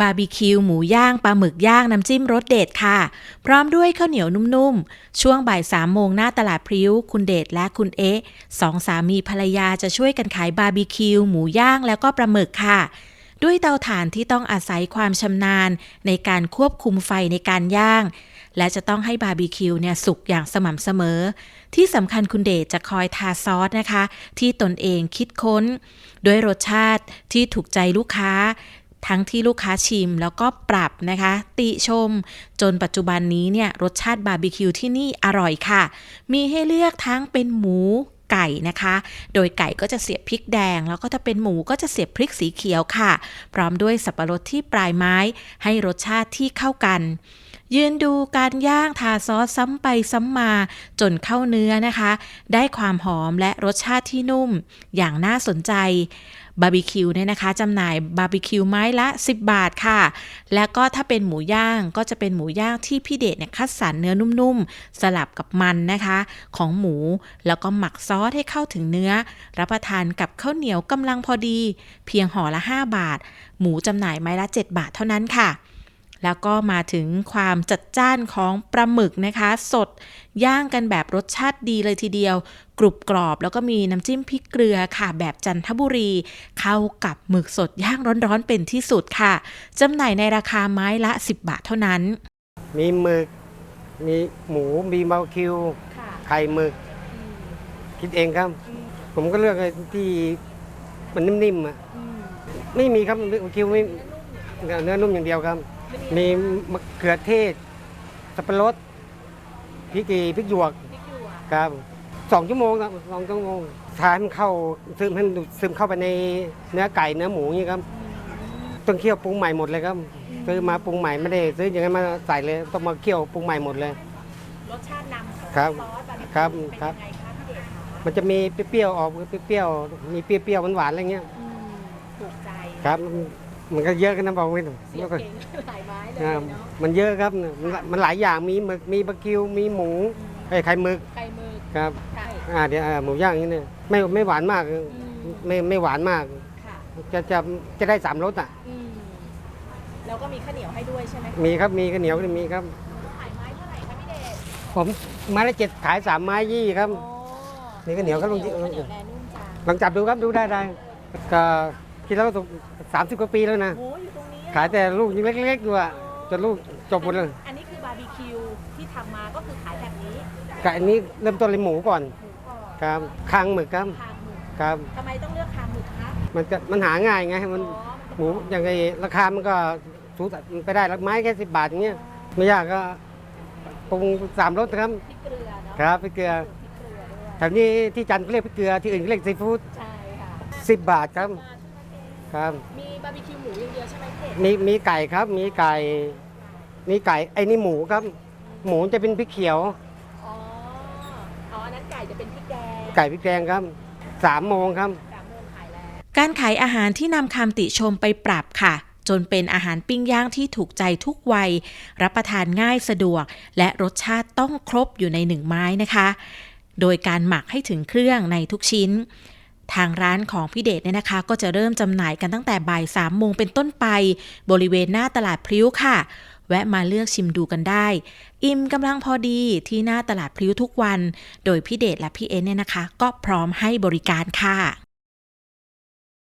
บาร์บีคิวหมูย่างปลาหมึกย่างน้ำจิ้มรสเด็ดค่ะ พร้อมด้วยข้าวเหนียวนุ่มๆ ช่วงบ่ายสามโมงหน้าตลาดพริ้ว คุณเดชและคุณเอ๊ะสองสามีภรรยาจะช่วยกันขายบาร์บีคิวหมูย่างแล้วก็ปลาหมึกค่ะ ด้วยเตาถ่านที่ต้องอาศัยความชำนาญ ในการควบคุมไฟในการย่าง และจะต้องให้บาร์บีคิวเนี่ยสุกอย่างสม่ำเสมอ ที่สำคัญคุณเดชจะคอยทาซอสนะคะ ที่ตนเองคิดค้น ด้วยรสชาติที่ถูกใจลูกค้า ทั้งที่ลูกค้าชิมแล้วก็ปรับนะคะ ติชม จนปัจจุบันนี้เนี่ยรสชาติบาร์บีคิวที่นี่อร่อยค่ะ มีให้เลือกทั้งเป็นหมูไก่นะคะ โดยไก่ก็จะเสียบพริกแดง แล้วก็ถ้าเป็นหมูก็จะเสียบพริกสีเขียวค่ะ พร้อมด้วยสับปะรดที่ปลายไม้ ให้รสชาติที่เข้ากัน ยืนดูการย่างทาซอสซ้ำไปซ้ำมาจนเข้าเนื้อนะคะ ได้ความหอมและรสชาติที่นุ่มอย่างน่าสนใจบาร์บีคิวเนี่ยนะคะจำหน่ายบาร์บีคิวไม้ละ 10 บาทค่ะ แล้วก็ถ้าเป็นหมูย่างก็จะเป็นหมูย่างที่พี่เดชเนี่ยคัดสรรเนื้อนุ่มๆ สลับกับมันนะคะ ของหมูแล้วก็หมักซอสให้เข้าถึงเนื้อ รับประทานกับข้าวเหนียวกำลังพอดี เพียงห่อละ 5 บาท หมูจำหน่ายไม้ละ 7 บาทเท่านั้นค่ะ แล้วก็มาถึงความจัดจ้านของปลาหมึกนะคะ สดย่างกันแบบรสชาติดีเลยทีเดียว กรุบกรอบแล้วก็มีน้ำจิ้มพริกเกลือค่ะ แบบจันทบุรี เข้ากับหมึกสดย่างร้อนๆเป็นที่สุดค่ะจำหน่ายในราคาไม้ละ 10 บาทเท่านั้น มีหมึก มีหมูมีบาร์บีคิวค่ะไข่หมึก คิดเองครับ ผมก็เลือกไอ้ที่มันนิ่มๆอะอืมไม่มีครับบาร์บีคิวไม่เนื้อนุ่มอย่างเดียวครับ มีมะเขือเทศ สับปะรดพริกกีพริกหยวกพริกหยวกครับสองชั่วโมงครับสองชั่วโมงทานมันเข้าซึมให้มันซึมเข้าไปในเนื้อไก่เนื้อหมูอย่างนี้ครับต้องเคี่ยวปรุงใหม่หมดเลยครับซื้อมาปรุงใหม่ไม่ได้ซื้ออย่างนั้นมาใส่เลยต้องมาเคี่ยวปรุงใหม่หมดเลย รสชาตินำของครับซอสบาร์บีคิวครับเป็นครับยังไงคะพี่เดชคะมันจะมีเปรี้ยวๆออกเปรี้ยวๆมีเปรี้ยวๆหวานๆอะไรเงี้ยอืมถูกใจครับ มันก็เยอะกันนะบอกไม่ถูกเสียบเก่งหลายไม้เลยครับเนาะมันเยอะครับมันมันหลายอย่างมีหมึกมีบาร์บีคิวมีหมูไอ้ยไข่หมึกไก่หมึกครับไก่อ่าเดี๋ยวอ่าหมูย่างอย่างนี้เนี่ยไม่ไม่หวานมากอืมไม่ไม่หวานมากค่ะจะจะจะได้สามรสอะอืมแล้วก็มีข้าวเหนียวให้ด้วยใช่ไหมคะมีครับมีข้าวเหนียวมีครับขายไม้เท่าไหร่คะพี่เดชผมไม้ละเจ็ดขายสามไม้ยี่ครับอ๋อนี่ข้าวเหนียวก็ลงข้าวเหนียวแดงนุ่มจังลองจับดูครับดูได้ได้ก็ คิดแล้วสามสิบกว่าปีแล้วนะ โอ้อยู่ตรงนี้ขายแต่ลูกยังเล็กๆอยู่อะจนลูกจบหมดเลยอันนี้คือบาร์บีคิวที่ทำมาก็คือขายแบบนี้กับอันนี้เริ่มต้นเลยหมูก่อนหมูกรอบครับคางหมึกครับคางหมึกครับ ทำไมต้องเลือกคางหมึกคะมันจะมันหาง่ายไงมันอ๋อหมูอย่างไงราคามันก็สูงไปได้ละไม้แค่สิบบาทอย่างเงี้ยไม่ยากก็ปรุงสามรสครับพริกเกลือเนาะครับพริกเกลือพริกเกลือด้วยแถวนี้ที่จันทร์เขาเรียกพริกเกลือที่อื่นเขาเรียกซีฟู้ดใช่ค่ะสิบบาทครับ ครับ มีบาร์บีคิวหมูอย่างเดียวใช่ไหมเด็ดมีมีไก่ครับ มีไก่ มีไก่ ไอ้นี่หมูครับ หมูจะเป็นพริกเขียว อ๋อ อ๋ออันนั้นไก่จะเป็นพริกแดงไก่พริกแดงครับสามโมงครับ สามโมงขายแล้ว การขายอาหารที่นำคำติชมไปปรับค่ะ จนเป็นอาหารปิ้งย่างที่ถูกใจทุกวัย รับประทานง่ายสะดวก และรสชาติต้องครบอยู่ในหนึ่งไม้นะคะ โดยการหมักให้ถึงเครื่องในทุกชิ้น ทางร้านของพี่เดชเนี่ยนะคะ ก็จะเริ่มจำหน่ายกันตั้งแต่บ่ายสามโมงเป็นต้นไป บริเวณหน้าตลาดพริ้วค่ะ แวะมาเลือกชิมดูกันได้ อิ่มกำลังพอดีที่หน้าตลาดพริ้วทุกวัน โดยพี่เดชและพี่เอเนี่ยนะคะ ก็พร้อมให้บริการค่ะ